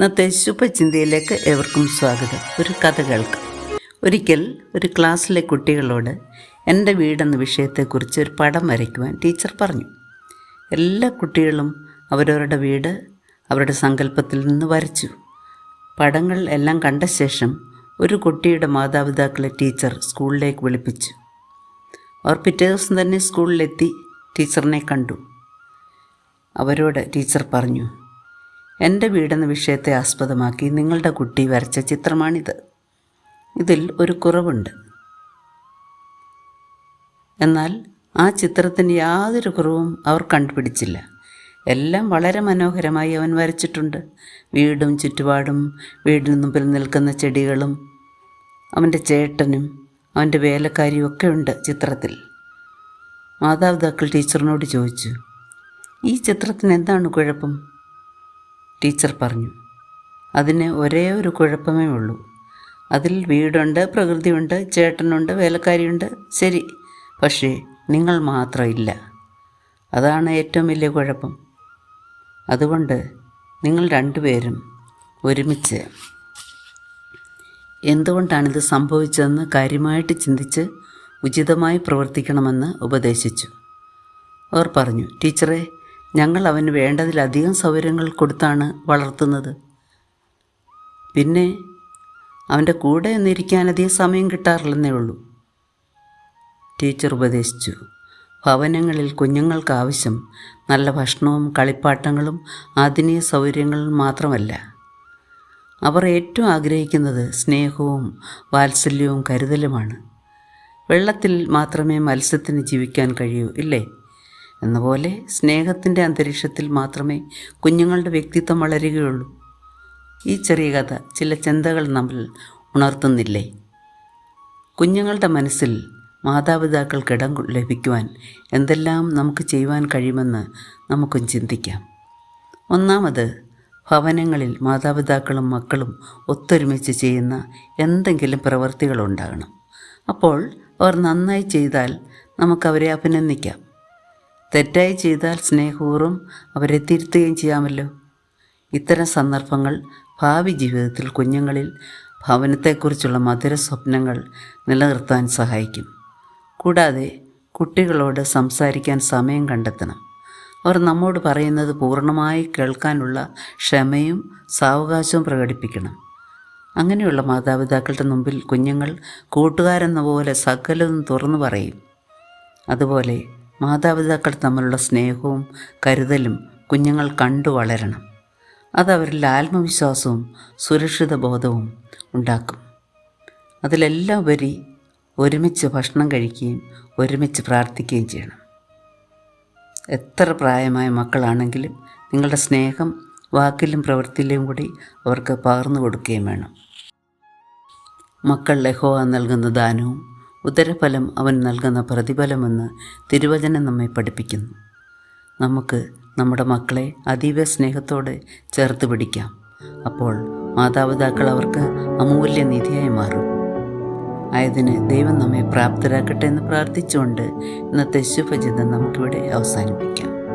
ഇന്നത്തെ ശുഭചിന്തയിലേക്ക് ഏവർക്കും സ്വാഗതം. ഒരു കഥ കേൾക്കാം. ഒരിക്കൽ ഒരു ക്ലാസ്സിലെ കുട്ടികളോട് എന്റെ വീടെന്ന വിഷയത്തെക്കുറിച്ച് ഒരു പടം വരയ്ക്കുവാൻ ടീച്ചർ പറഞ്ഞു. എല്ലാ കുട്ടികളും അവരവരുടെ വീട് അവരുടെ സങ്കല്പത്തിൽ നിന്ന് വരച്ചു. പടങ്ങൾ എല്ലാം കണ്ട ശേഷം ഒരു കുട്ടിയുടെ മാതാപിതാക്കളെ ടീച്ചർ സ്കൂളിലേക്ക് വിളിപ്പിച്ചു. അവർ പിറ്റേ ദിവസം തന്നെ സ്കൂളിലെത്തി ടീച്ചറിനെ കണ്ടു. അവരോട് ടീച്ചർ പറഞ്ഞു എന്റെ വീടെന്ന വിഷയത്തെ ആസ്പദമാക്കി നിങ്ങളുടെ കുട്ടി വരച്ച ചിത്രമാണിത്. ഇതിൽ ഒരു കുറവുണ്ട്. എന്നാൽ ആ ചിത്രത്തിന് യാതൊരു കുറവും അവർ കണ്ടുപിടിച്ചില്ല. എല്ലാം വളരെ മനോഹരമായി അവൻ വരച്ചിട്ടുണ്ട്. വീടും ചുറ്റുപാടും വീടിന് മുമ്പിൽ നിൽക്കുന്ന ചെടികളും അവന്റെ ചേട്ടനും അവന്റെ വേലക്കാരിയും ഒക്കെ ഉണ്ട് ചിത്രത്തിൽ. മാതാപിതാക്കൾ ടീച്ചറിനോട് ചോദിച്ചു ഈ ചിത്രത്തിന് എന്താണ് കുഴപ്പം? ടീച്ചർ പറഞ്ഞു. അതിന് ഒരേ ഒരു കുഴപ്പമേ ഉള്ളൂ. അതിൽ വീടുണ്ട് പ്രകൃതിയുണ്ട് ചേട്ടനുണ്ട് വേലക്കാരിയുണ്ട്. ശരി പക്ഷേ നിങ്ങൾ മാത്രമില്ല. അതാണ് ഏറ്റവും വലിയ കുഴപ്പം. അതുകൊണ്ട് നിങ്ങൾ രണ്ടുപേരും ഒരുമിച്ച്. എന്തുകൊണ്ടാണിത് സംഭവിച്ചതെന്ന് കാര്യമായിട്ട് ചിന്തിച്ച് ഉചിതമായി പ്രവർത്തിക്കണമെന്ന് ഉപദേശിച്ചു. അവർ പറഞ്ഞു ടീച്ചറെ ഞങ്ങൾ അവന് വേണ്ടതിലധികം സൗകര്യങ്ങൾ കൊടുത്താണ് വളർത്തുന്നത്. പിന്നെ അവന്റെ കൂടെ ഒന്നിരിക്കാനധികം സമയം കിട്ടാറില്ലെന്നേ ഉള്ളൂ. ടീച്ചർ ഉപദേശിച്ചു. ഭവനങ്ങളിൽ കുഞ്ഞുങ്ങൾക്ക് ആവശ്യം നല്ല ഭക്ഷണവും കളിപ്പാട്ടങ്ങളും ആധുനിക സൗകര്യങ്ങളും മാത്രമല്ല. അവർ ഏറ്റവും ആഗ്രഹിക്കുന്നത് സ്നേഹവും വാത്സല്യവും കരുതലുമാണ്. വെള്ളത്തിൽ മാത്രമേ മത്സ്യത്തിന് ജീവിക്കാൻ കഴിയൂ ഇല്ലേ? എന്നപോലെ സ്നേഹത്തിന്റെ അന്തരീക്ഷത്തിൽ മാത്രമേ കുഞ്ഞുങ്ങളുടെ വ്യക്തിത്വം വളരുകയുള്ളൂ. ഈ ചെറിയ കഥ ചില ചിന്തകൾ നമ്മൾ ഉണർത്തുന്നില്ലേ? കുഞ്ഞുങ്ങളുടെ മനസ്സിൽ മാതാപിതാക്കൾക്ക് ഇടം ലഭിക്കുവാൻ എന്തെല്ലാം നമുക്ക് ചെയ്യുവാൻ കഴിയുമെന്ന് നമുക്കും ചിന്തിക്കാം. ഒന്നാമത് ഭവനങ്ങളിൽ മാതാപിതാക്കളും മക്കളും ഒത്തൊരുമിച്ച് ചെയ്യുന്ന എന്തെങ്കിലും പ്രവൃത്തികളുണ്ടാകണം അപ്പോൾ അവർ നന്നായി ചെയ്താൽ നമുക്കവരെ അഭിനന്ദിക്കാം. തെറ്റായി ചെയ്താൽ സ്നേഹപൂർവം അവരെ തിരുത്തുകയും ചെയ്യാമല്ലോ. ഇത്തരം സന്ദർഭങ്ങൾ ഭാവി ജീവിതത്തിൽ കുഞ്ഞുങ്ങളിൽ ഭവനത്തെക്കുറിച്ചുള്ള മധുര സ്വപ്നങ്ങൾ നിലനിർത്താൻ സഹായിക്കും. കൂടാതെ കുട്ടികളോട് സംസാരിക്കാൻ സമയം കണ്ടെത്തണം. അവർ നമ്മോട് പറയുന്നത് പൂർണമായി കേൾക്കാനുള്ള ക്ഷമയും സാവകാശവും പ്രകടിപ്പിക്കണം. അങ്ങനെയുള്ള മാതാപിതാക്കളുടെ മുമ്പിൽ കുഞ്ഞുങ്ങൾ കൂട്ടുകാരെന്ന പോലെ സകലതും തുറന്നു പറയും. അതുപോലെ മാതാപിതാക്കൾ തമ്മിലുള്ള സ്നേഹവും കരുതലും കുഞ്ഞുങ്ങൾ കണ്ടു വളരണം. അതവരിൽ ആത്മവിശ്വാസവും സുരക്ഷിത ബോധവും ഉണ്ടാക്കും. അതിലെല്ലാം ഉപരി ഒരുമിച്ച് ഭക്ഷണം കഴിക്കുകയും ഒരുമിച്ച് പ്രാർത്ഥിക്കുകയും ചെയ്യണം. എത്ര പ്രായമായ മക്കളാണെങ്കിലും നിങ്ങളുടെ സ്നേഹം വാക്കിലും പ്രവൃത്തിയിലും കൂടി അവർക്ക് പകർന്നു കൊടുക്കുകയും വേണം. മക്കൾ ലഹോവ നൽകുന്ന ദാനവും ഉദരഫലം അവൻ നൽകുന്ന പ്രതിഫലമെന്ന് തിരുവചനം നമ്മെ പഠിപ്പിക്കുന്നു. നമുക്ക് നമ്മുടെ മക്കളെ അതീവ സ്നേഹത്തോടെ ചേർത്ത് പിടിക്കാം. അപ്പോൾ മാതാപിതാക്കൾ അവർക്ക് അമൂല്യ നിധിയായി മാറും. ആയതിന് ദൈവം നമ്മെ പ്രാപ്തരാക്കട്ടെ എന്ന് പ്രാർത്ഥിച്ചുകൊണ്ട് ഇന്നത്തെ ശുഭചിന്തം നമുക്കിവിടെ അവസാനിപ്പിക്കാം.